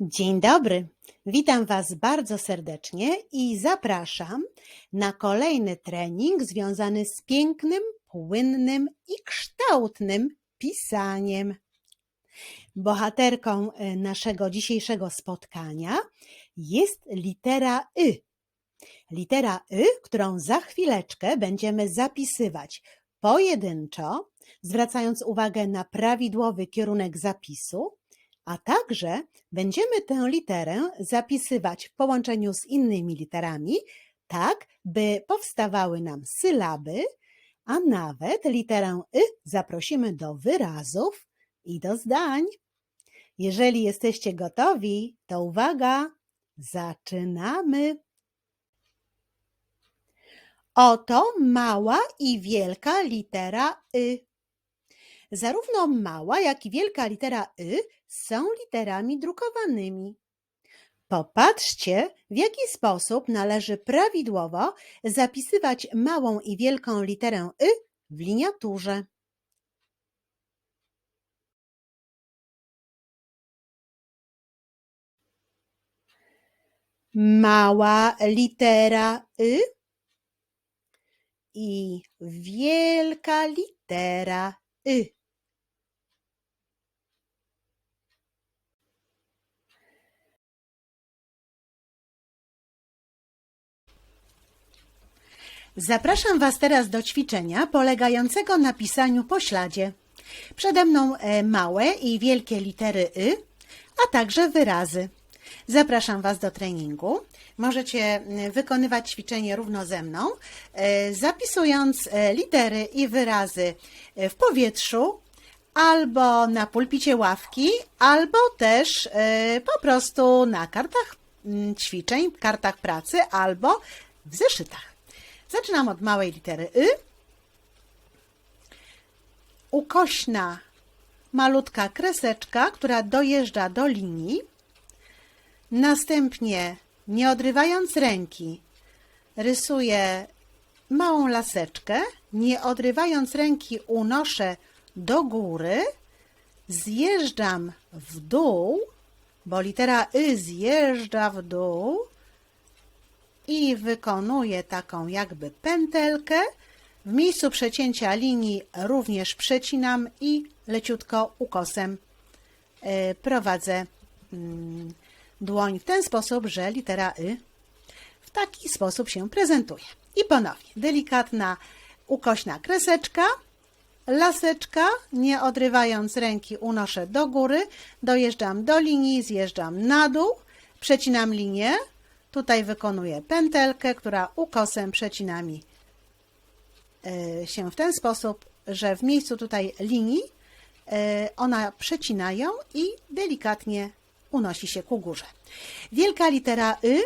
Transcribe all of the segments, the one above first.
Dzień dobry. Witam Was bardzo serdecznie i zapraszam na kolejny trening związany z pięknym, płynnym i kształtnym pisaniem. Bohaterką e, naszego dzisiejszego spotkania jest litera Y. Litera Y, którą za chwileczkę będziemy zapisywać pojedynczo, zwracając uwagę na prawidłowy kierunek zapisu, a także będziemy tę literę zapisywać w połączeniu z innymi literami, tak by powstawały nam sylaby, a nawet literę Y zaprosimy do wyrazów i do zdań. Jeżeli jesteście gotowi, to uwaga, zaczynamy. Oto mała i wielka litera Y. Zarówno mała, jak i wielka litera Y są literami drukowanymi. Popatrzcie, w jaki sposób należy prawidłowo zapisywać małą i wielką literę Y w liniaturze. Mała litera Y i wielka litera Y. Zapraszam Was teraz do ćwiczenia polegającego na pisaniu po śladzie. Przede mną e, małe i wielkie litery Y, a także wyrazy. Zapraszam Was do treningu. Możecie m, wykonywać ćwiczenie równo ze mną, e, zapisując e, litery i wyrazy e, w powietrzu, albo na pulpicie ławki, albo też po prostu na kartach mm, ćwiczeń, kartach pracy, albo w zeszytach. Zaczynam od małej litery Y. Ukośna, malutka kreseczka, która dojeżdża do linii. Następnie, nie odrywając ręki, rysuję małą laseczkę. Nie odrywając ręki, unoszę do góry. Zjeżdżam w dół, bo litera Y zjeżdża w dół i wykonuję taką jakby pętelkę. W miejscu przecięcia linii również przecinam i leciutko ukosem e, prowadzę mm, dłoń w ten sposób, że litera Y w taki sposób się prezentuje. I ponownie delikatna ukośna kreseczka, laseczka, nie odrywając ręki unoszę do góry, dojeżdżam do linii, zjeżdżam na dół, przecinam linię, Tutaj wykonuję pętelkę, która ukosem przecina mi e, się w ten sposób, że w miejscu tutaj linii e, ona przecina ją i delikatnie unosi się ku górze. Wielka litera Y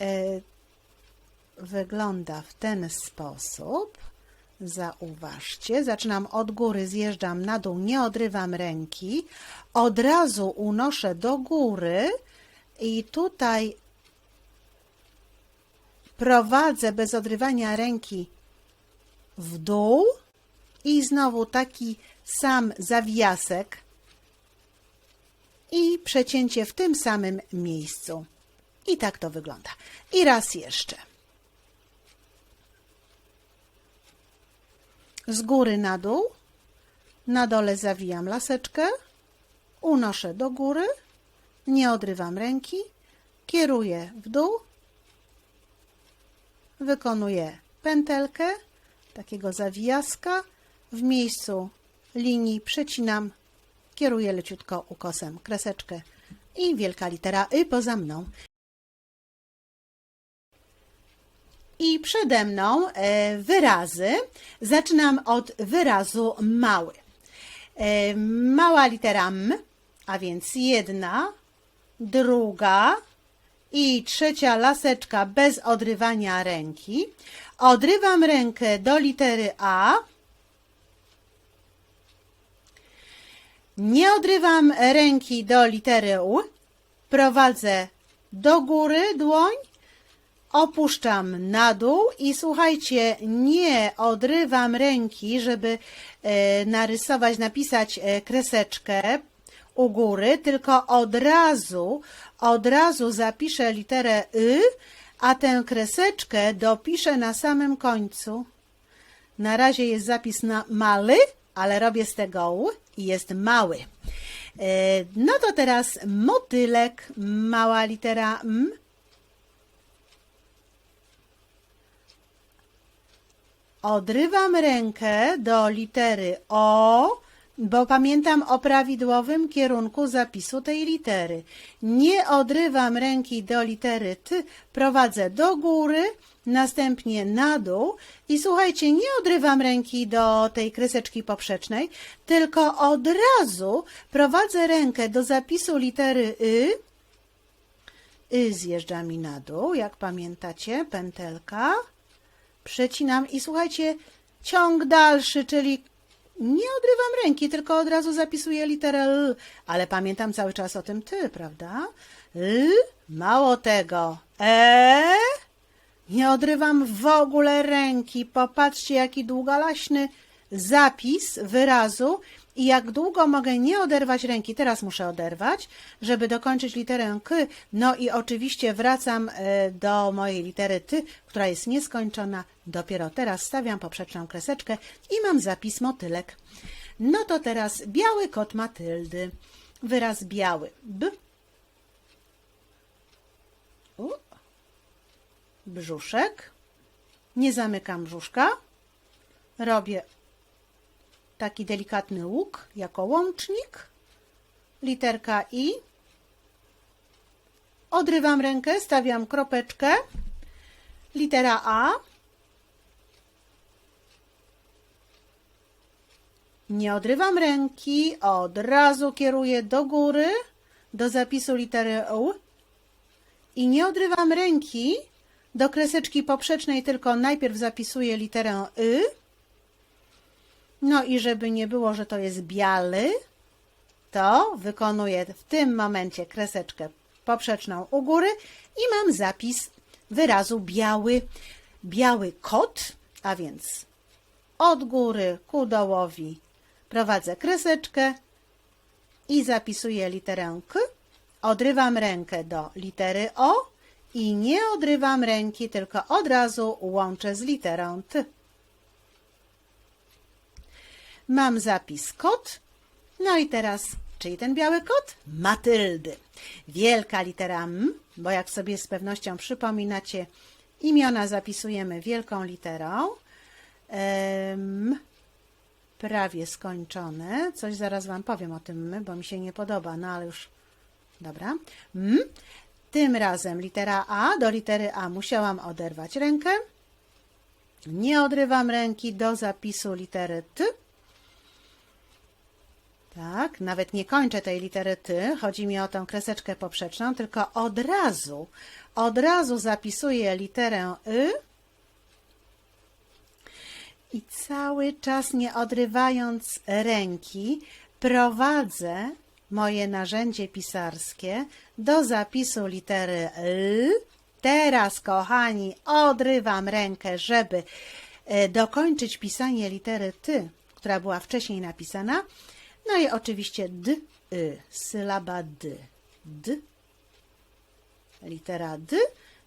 e, wygląda w ten sposób. Zauważcie, zaczynam od góry, zjeżdżam na dół, nie odrywam ręki, od razu unoszę do góry, i tutaj prowadzę bez odrywania ręki w dół i znowu taki sam zawiasek i przecięcie w tym samym miejscu. I tak to wygląda. I raz jeszcze. Z góry na dół, na dole zawijam laseczkę, unoszę do góry, nie odrywam ręki, kieruję w dół, wykonuję pętelkę, takiego zawijaska, w miejscu linii przecinam, kieruję leciutko ukosem kreseczkę i wielka litera Y poza mną. I przede mną e, wyrazy. Zaczynam od wyrazu mały. E, Mała litera M, a więc jedna, druga i trzecia laseczka bez odrywania ręki. Odrywam rękę do litery A. Nie odrywam ręki do litery U. prowadzę do góry dłoń, opuszczam na dół i słuchajcie, nie odrywam ręki, żeby e, narysować, napisać e, kreseczkę u góry, tylko od razu, od razu zapiszę literę y, a tę kreseczkę dopiszę na samym końcu. Na razie jest zapis na mały, ale robię z tego i jest mały. E, No to teraz motylek, mała litera M. Odrywam rękę do litery O, bo pamiętam o prawidłowym kierunku zapisu tej litery. Nie odrywam ręki do litery T, prowadzę do góry, następnie na dół i słuchajcie, nie odrywam ręki do tej kreseczki poprzecznej, tylko od razu prowadzę rękę do zapisu litery Y. Y zjeżdża mi na dół, jak pamiętacie, pętelka przecinam i słuchajcie, ciąg dalszy, czyli nie odrywam ręki, tylko od razu zapisuję literę L, ale pamiętam cały czas o tym ty, prawda? L, mało tego, E, nie odrywam w ogóle ręki. Popatrzcie, jaki długolaśny zapis wyrazu i jak długo mogę nie oderwać ręki. Teraz muszę oderwać, żeby dokończyć literę K. No i oczywiście wracam e, do mojej litery T, która jest nieskończona. Dopiero teraz stawiam poprzeczną kreseczkę i mam zapis motylek. No to teraz biały kot Matyldy. Wyraz biały. B. U. Brzuszek. Nie zamykam brzuszka. Robię taki delikatny łuk jako łącznik. Literka I. Odrywam rękę, stawiam kropeczkę. Litera A. Nie odrywam ręki, od razu kieruję do góry, do zapisu litery U. I nie odrywam ręki do kreseczki poprzecznej, tylko najpierw zapisuję literę Y. No i żeby nie było, że to jest biały, to wykonuję w tym momencie kreseczkę poprzeczną u góry i mam zapis wyrazu biały. Biały kot, a więc od góry ku dołowi prowadzę kreseczkę i zapisuję literę K. Odrywam rękę do litery O i nie odrywam ręki, tylko od razu łączę z literą T. Mam zapis kot. No i teraz, czyli ten biały kot? Matyldy. Wielka litera M, bo jak sobie z pewnością przypominacie, imiona zapisujemy wielką literą. M, prawie skończone. Coś zaraz Wam powiem o tym M, bo mi się nie podoba, no ale już dobra. M. Tym razem litera A, do litery A musiałam oderwać rękę. Nie odrywam ręki do zapisu litery T. Tak, nawet nie kończę tej litery T, chodzi mi o tę kreseczkę poprzeczną, tylko od razu, od razu zapisuję literę Y i cały czas nie odrywając ręki prowadzę moje narzędzie pisarskie do zapisu litery L. Teraz, kochani, odrywam rękę, żeby e, dokończyć pisanie litery T, która była wcześniej napisana. No i oczywiście D, Y, sylaba D. D, litera D.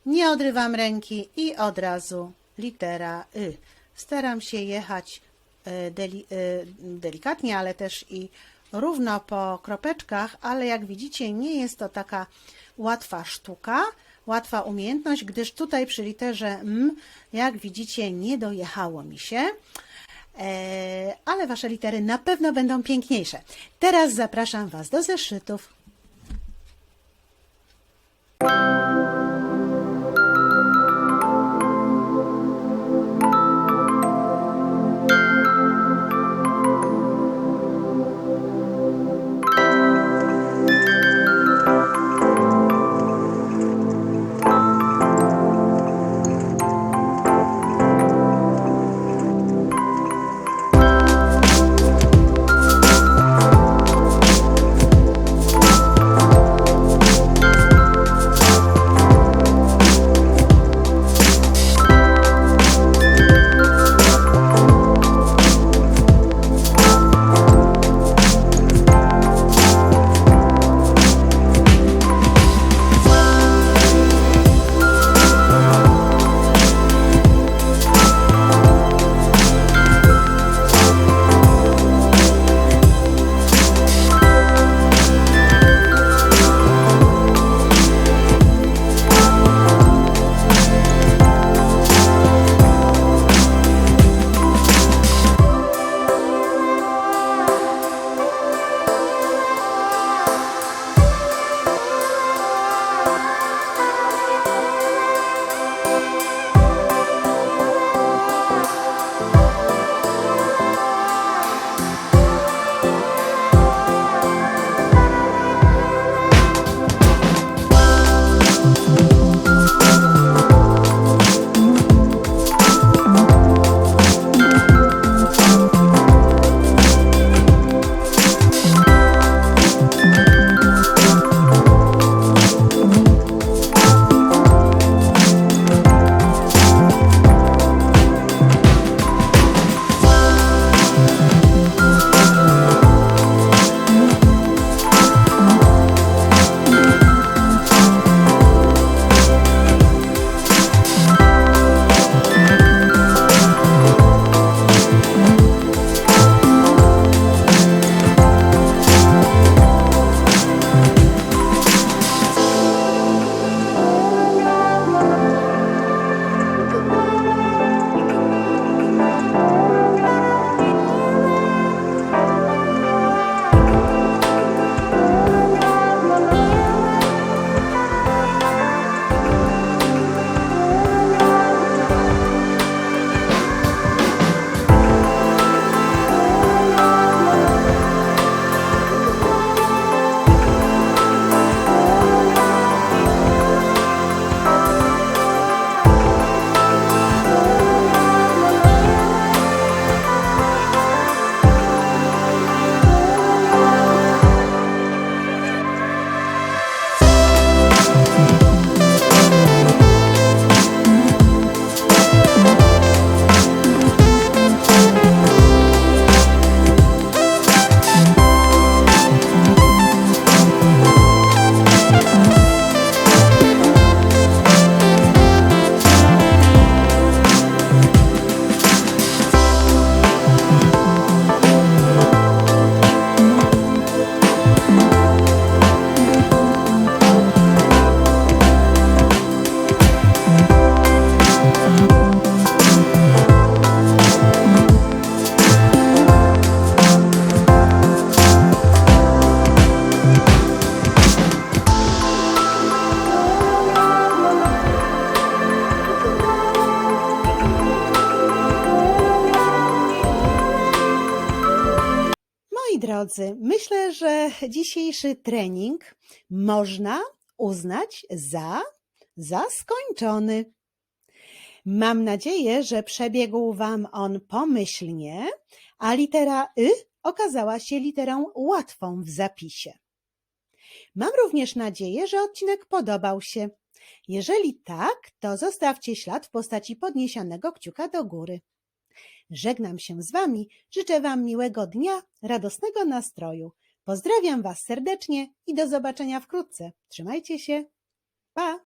Nie odrywam ręki i od razu litera Y. Staram się jechać e, deli, e, delikatnie, ale też i równo po kropeczkach, ale jak widzicie, nie jest to taka łatwa sztuka, łatwa umiejętność, gdyż tutaj przy literze M, jak widzicie, nie dojechało mi się. E, ale wasze litery na pewno będą piękniejsze. Teraz zapraszam Was do zeszytów. Drodzy, myślę, że dzisiejszy trening można uznać za, za skończony. Mam nadzieję, że przebiegł Wam on pomyślnie, a litera Y okazała się literą łatwą w zapisie. Mam również nadzieję, że odcinek podobał się. Jeżeli tak, to zostawcie ślad w postaci podniesionego kciuka do góry. Żegnam się z Wami, życzę Wam miłego dnia, radosnego nastroju. Pozdrawiam Was serdecznie i do zobaczenia wkrótce. Trzymajcie się. Pa!